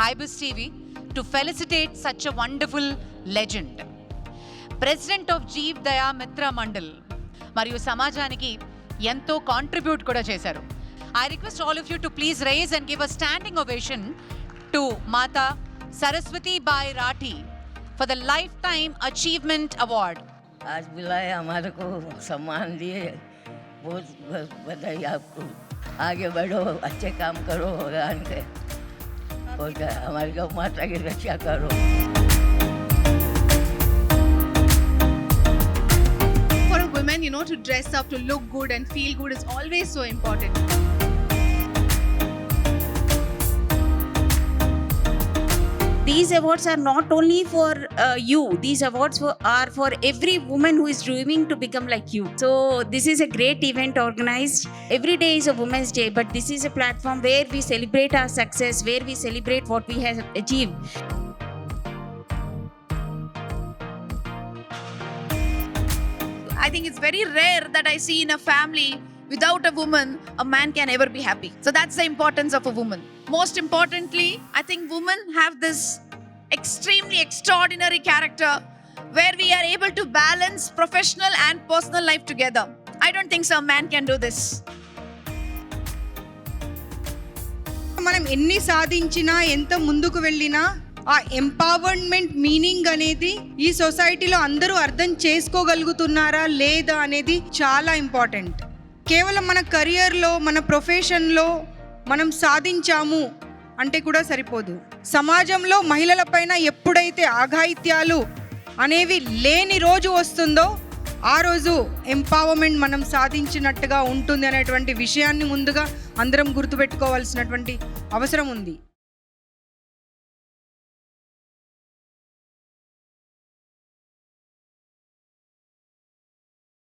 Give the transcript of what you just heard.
Ibis TV to felicitate such a wonderful legend. President of Jeev దయా మిత్ర మండల్ మరియు సమాజానికి ఎంతో కాంట్రిబ్యూట్ కూడా చేశారు I request all of you to please rise and give a standing ovation to Mata Saraswati bye Rathee for the life time achievement award आज बुलाए हमारे को सम्मान दिए बहुत बहुत बधाई आपको आगे बढ़ो अच्छे काम करो भगवान के for a woman, you know, to dress up, to look good and feel good is always so important. These awards are not only for uh, you these awards for, are for every woman who is dreaming to become like you so this is a great event organized every day is a women's day but this is a platform where we celebrate our success where we celebrate what we have achieved I think it's very rare that I see in a family without a woman, a man can ever be happy. So that's the importance of a woman. Most importantly, I think women have this extremely extraordinary character where we are able to balance professional and personal life together. I don't think some man can do this. మనం ఎన్ని సాధించినా ఎంత ముందుకు వెళ్ళినా ఆ empowerment meaning అనేది ఈ సొసైటీలో అందరూ అర్థం చేసుకోగలుగుతున్నారా లేదా అనేది చాలా ఇంపార్టెంట్ కేవలం మన కెరియర్లో మన ప్రొఫెషన్లో మనం సాధించాము అంటే కూడా సరిపోదు. సమాజంలో మహిళలపైన ఎప్పుడైతే ఆఘాయిత్యాలు అనేవి లేని రోజు వస్తుందో ఆ రోజు ఎంపవర్మెంట్ మనం సాధించినట్టుగా ఉంటుంది అనేటువంటి విషయాన్ని ముందుగా అందరం గుర్తుపెట్టుకోవాల్సినటువంటి అవసరం ఉంది.